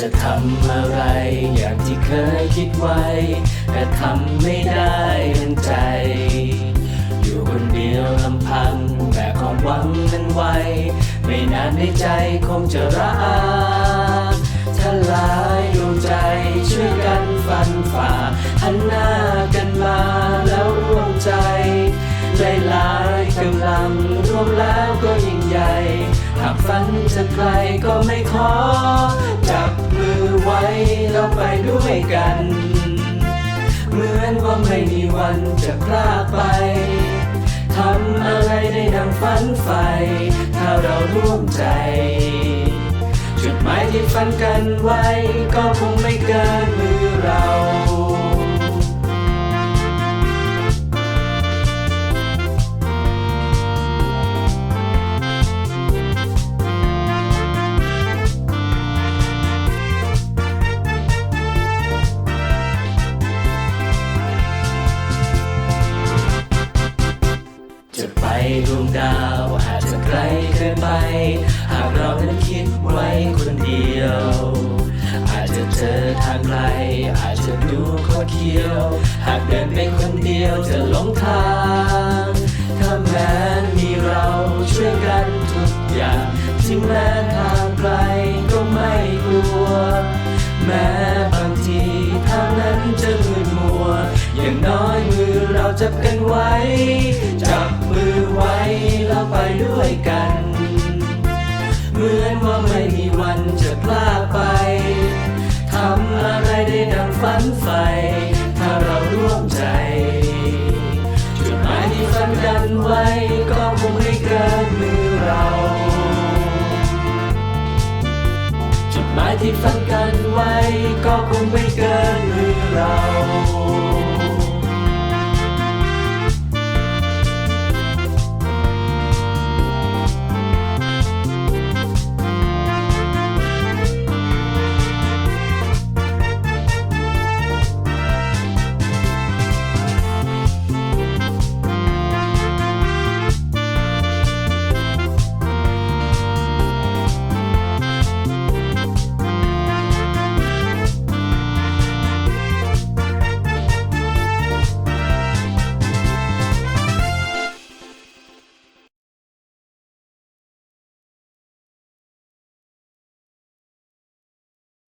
จะทำอะไร อย่างที่เคยคิดไว้ แต่ทำไม่ได้ดังใจ อยู่คนเดียวลำพังแบกความหวังนั้นไว้ ไม่นานในใจคงจะร้างถ้าลายดวงใจช่วยกันฟันฝ่าหันหน้ากันมา มแล้วก็ยิ่งใหญ่ หากฝันจะไกลก็ไม่ขอจับมือไว้แล้วไปด้วยกัน เหมือนว่าไม่มีวันจะพลากไปทำอะไรได้ดังฝันใฝ่ถ้าเราร่วมใจ จุดหมายที่ฝันกันไว้ก็คงไม่เกินมือเรา หากเรานั้นคิดไว้คนเดียว อาจจะเจอทางไกลอาจจะดูโคดเคี้ยว หากเดินไปคนเดียวจะหลงทาง ถ้าแม้มีเราช่วยกันทุกอย่างที่แม้ทางไกลก็ไม่กลัว แม้บางทีทางนั้นจะมืดมัว อย่างน้อยมือเราจับกันไว้ จับมือไว้แล้วไปด้วยกัน พลาดไป ทำอะไรได้ดังฝันใฝ่ถ้าเราร่วมใจ จุดหมายที่ฝันกันไว้ก็คงไม่เกินมือเรา จุดหมายที่ฝันกันไว้ก็คงไม่เกินมือเรา